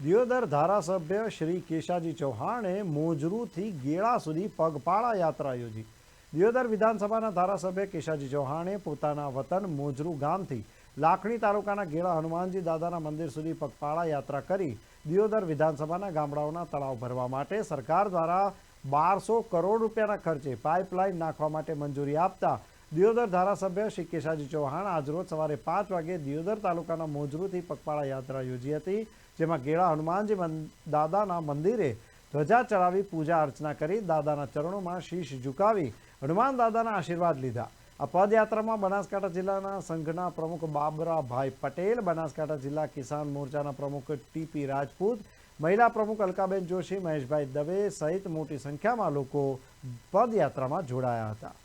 દિયોદર ધારાસભ્ય શ્રી કેશાજી ચૌહાણે મોજરૂથી ગેળા સુધી પગપાળા યાત્રા યોજી. દિયોદર વિધાનસભાના ધારાસભ્ય કેશાજી ચૌહાણે પોતાના વતન મોજરૂ ગામથી લાખણી તાલુકાના ગેળા હનુમાનજી દાદાના મંદિર સુધી પગપાળા યાત્રા કરી દિયોદર વિધાનસભાના ગામડાઓના તળાવ ભરવા માટે સરકાર દ્વારા બારસો કરોડ રૂપિયાના ખર્ચે પાઇપલાઇન નાખવા માટે મંજૂરી આપતા દિયોદર ધારાસભ્ય શ્રી કેશાજી ચૌહાણ આજરોજ સવારે પાંચ વાગે દિયોદર તાલુકાના મોજરૂથી પગપાળા યાત્રા યોજી હતી, જેમાં ગેળા હનુમાનજી દાદાના મંદિરે ધ્વજા ચડાવી પૂજા અર્ચના કરી દાદાના ચરણોમાં શીશ ઝુકાવી હનુમાન દાદાના આશીર્વાદ લીધા. આ પદયાત્રામાં બનાસકાંઠા જિલ્લાના સંઘના પ્રમુખ બાબરાભાઈ પટેલ, બનાસકાંઠા જિલ્લા કિસાન મોરચાના પ્રમુખ ટીપી રાજપૂત, મહિલા પ્રમુખ અલકાબેન જોશી, મહેશભાઈ દવે સહિત મોટી સંખ્યામાં લોકો પદયાત્રામાં જોડાયા હતા.